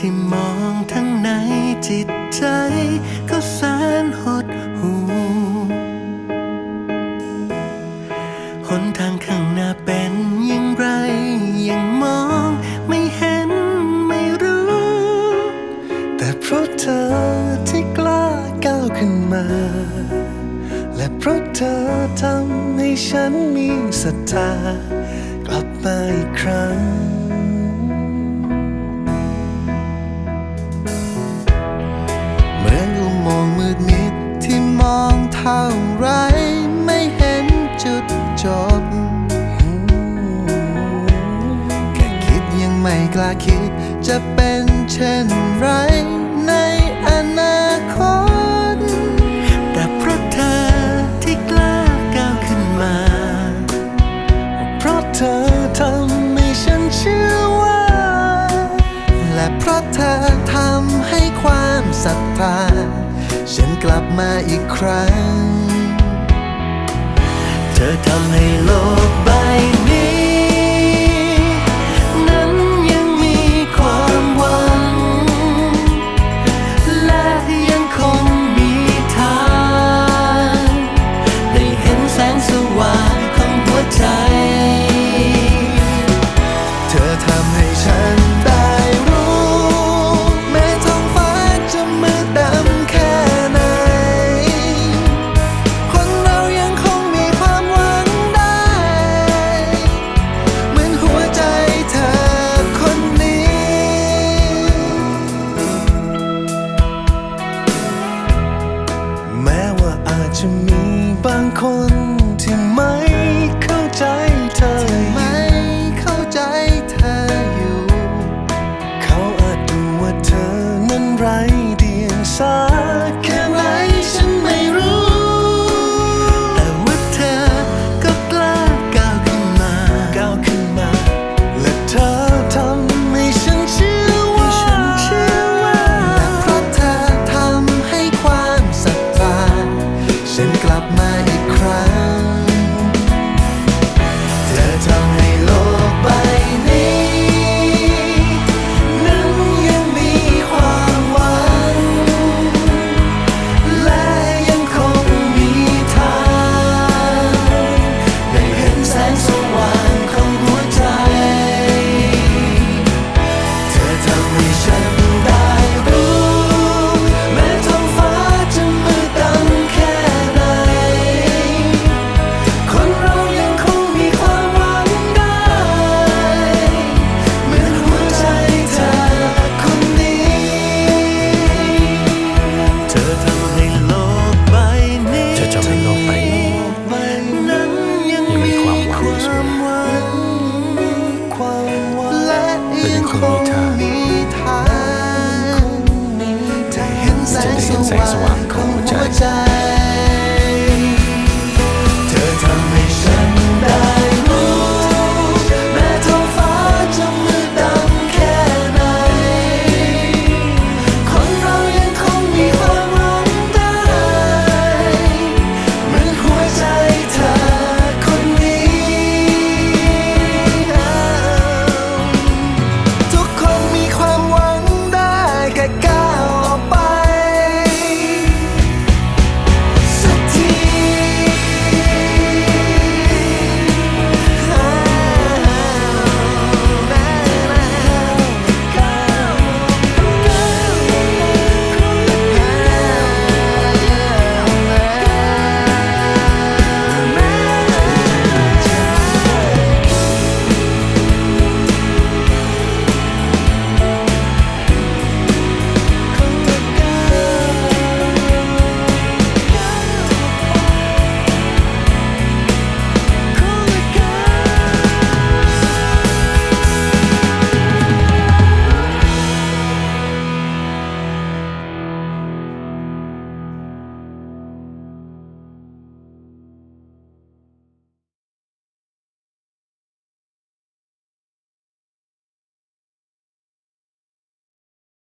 ที่มองทั้งในจิตใจ ก็แสนหดหูหนทางข้างหน้าเป็นอย่างไร ยังมองไม่เห็นไม่รู้ แต่เพราะเธอที่กล้าก้าวขึ้นมา และเพราะเธอทำให้ฉันมีศรัทธากลับมาอีกครั้ง จุดจบแค่คิดยังไม่กล้าคิด จะเป็นเช่นไรในอนาคต แต่เพราะเธอที่กล้าก้าวขึ้นมา เพราะเธอทำให้ฉันเชื่อว่า และเพราะเธอทำให้ความศรัทธา ฉันกลับมาอีกครั้ง เธอทำให้โลกใบ คนที่ไม่เข้าใจเธอไม่เข้าใจเธออยู่ เขาอาจดูว่าเธอนั้นไร้เดียงสา